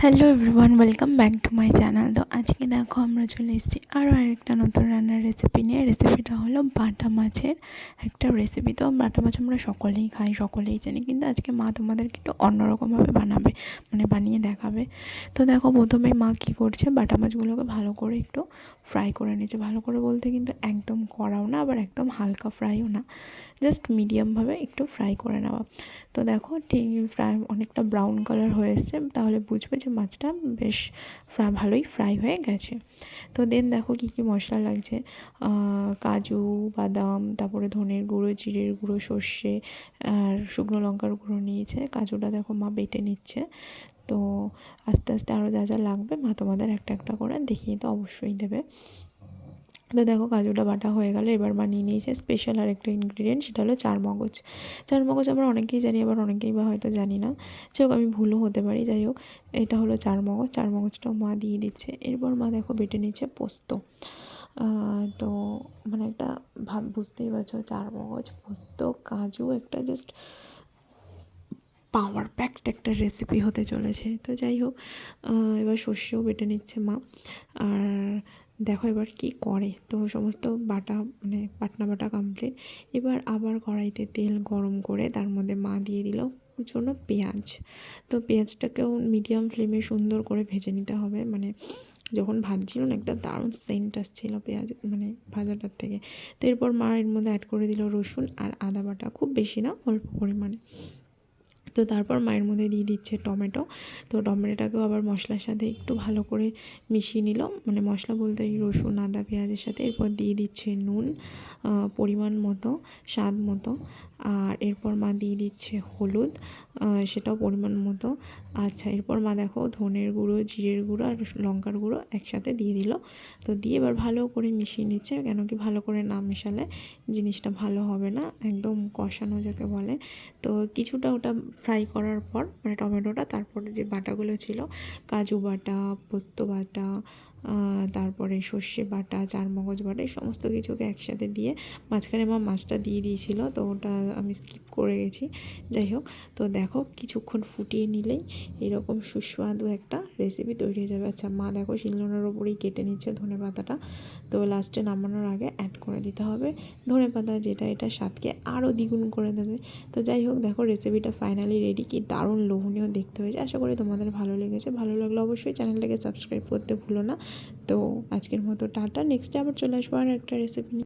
Hello everyone welcome back to my channel তো আজকে দেখো আমরা চলে এসেছি আরও আরেকটা নতুন রান্নার রেসিপি নিয়ে। রেসিপিটা হলো বাটা মাছের একটা রেসিপি তো বাটা মাছ আমরা সকলেই খাই, সকলেই জানি, কিন্তু আজকে মা তোমাদেরকে একটু অন্যরকমভাবে বানাবে মানে বানিয়ে দেখাবে। তো দেখো প্রথমে মা কী করছে, বাটা মাছগুলোকে ভালো করে একটু ফ্রাই করে নিয়েছে। ভালো করে বলতে কিন্তু একদম কড়াও না, আবার একদম হালকা ফ্রাইও না। জাস্ট মিডিয়ামভাবে একটু ফ্রাই করে নেওয়া। তো দেখো ঠিক ফ্রাই অনেকটা ব্রাউন কালার হয়ে এসছে, তাহলে বুঝবে যে মাছটা বেশ ফ্রা, ভালোই ফ্রাই হয়ে গেছে। তো দেন দেখো কী কী মশলা লাগছে। কাজু, বাদাম, তারপরে ধনের গুঁড়ো, জিরের গুঁড়ো, সর্ষে আর শুকনো লঙ্কার গুঁড়ো নিয়েছে। কাজুটা দেখো মা বেটে নিচ্ছে। তো আস্তে আস্তে আরও যা যা লাগবে মা তোমাদের একটা একটা করে দেখিয়ে তো অবশ্যই দেবে। তো দেখো কাজুটা বাটা হয়ে গেল, এবার বানিয়ে নিয়েছে স্পেশাল আর একটা ইনগ্রিডিয়েন্ট সেটা হলো চার মগজ। চার মগজ আমরা অনেকেই জানি, আবার অনেকেই বা হয়তো জানি না। যাই হোক, আমি ভুলও হতে পারি, যাই হোক। এটা হলো চার মগজ, চার মগজটাও মা দিয়ে দিচ্ছে। এরপর মা দেখো বেটে নিচ্ছে পোস্ত। তো মানে একটা ভাব, বুঝতেই পারছ, চার মগজ, পোস্ত, কাজু, একটা জাস্ট পাওয়ার প্যাকড একটা রেসিপি হতে চলেছে। তো যাই হোক এবার সর্ষেও বেটে নিচ্ছে মা। আর দেখো এবার কি করে? তো সমস্ত বাটা মানে বাটনা বাটা কমপ্লিট এবার আবার কড়াইতে তেল গরম করে তার মধ্যে মা দিয়ে দিল কুচনো পেঁয়াজ। তো পেঁয়াজটাকেও মিডিয়াম ফ্লেমে সুন্দর করে ভেজে নিতে হবে। মানে যখন ভাজছিল না, একটা দারুণ সেন্ট আসছিল পেঁয়াজ মানে ভাজাটার থেকে। তো এরপর মা এর মধ্যে অ্যাড করে দিল রসুন আর আদা বাটা। খুব বেশি না, অল্প পরিমাণে। তো তারপর মায়ের মধ্যে দিয়ে দিচ্ছে টমেটো। তো টমেটোটাকেও আবার মশলার সাথে একটু ভালো করে মিশিয়ে নিল। মানে মশলা বলতে এই রসুন, আদা, পেঁয়াজের সাথে এরপর দিয়ে দিচ্ছে নুন পরিমাণ মতো, স্বাদ মতো। আর এরপর মা দিয়ে দিচ্ছে হলুদ সেটাও পরিমাণ মতো। আচ্ছা এরপর মা দেখো ধনের গুঁড়ো, জিরের গুঁড়ো আর লঙ্কার গুঁড়ো একসাথে দিয়ে দিল। তো দিয়ে এবার ভালো করে মিশিয়ে নিচ্ছে, কেন কি ভালো করে না মেশালে জিনিসটা ভালো হবে না, একদম কষানো যাকে বলে। তো কিছুটা ওটা ফ্রাই করার পর মানে টমেটোটা, তারপর যে বাটাগুলো ছিল, কাজু বাটা, পোস্ত বাটা তারপরে সর্ষে বাটা, চারমগজ বাটা, এই সমস্ত কিছুকে একসাথে দিয়ে মাঝখানে আমার মাছটা দিয়ে দিয়েছিল, তো ওটা আমি স্কিপ করে গেছি। যাই হোক, তো দেখো কিছুক্ষণ ফুটিয়ে নিলেই এরকম সুস্বাদু একটা রেসিপি তৈরি হয়ে যাবে। আচ্ছা মা দেখো শিলনোড়ার ওপরেই কেটে নিচ্ছে ধনে পাতাটা। তো লাস্টে নামানোর আগে অ্যাড করে দিতে হবে। ধনে পাতা যেটা, এটা স্বাদকে আরও দ্বিগুণ করে দেবে। তো যাই হোক, দেখো রেসিপিটা ফাইনালি রেডি কি দারুণ লোভনীয় দেখতে হয়েছে। আশা করি তোমাদের ভালো লেগেছে। ভালো লাগলে অবশ্যই চ্যানেলটাকে সাবস্ক্রাইব করতে ভুলো না। তো আজকের মতো টাটা। নেক্সটে আবার চলে আসব আর একটা রেসিপি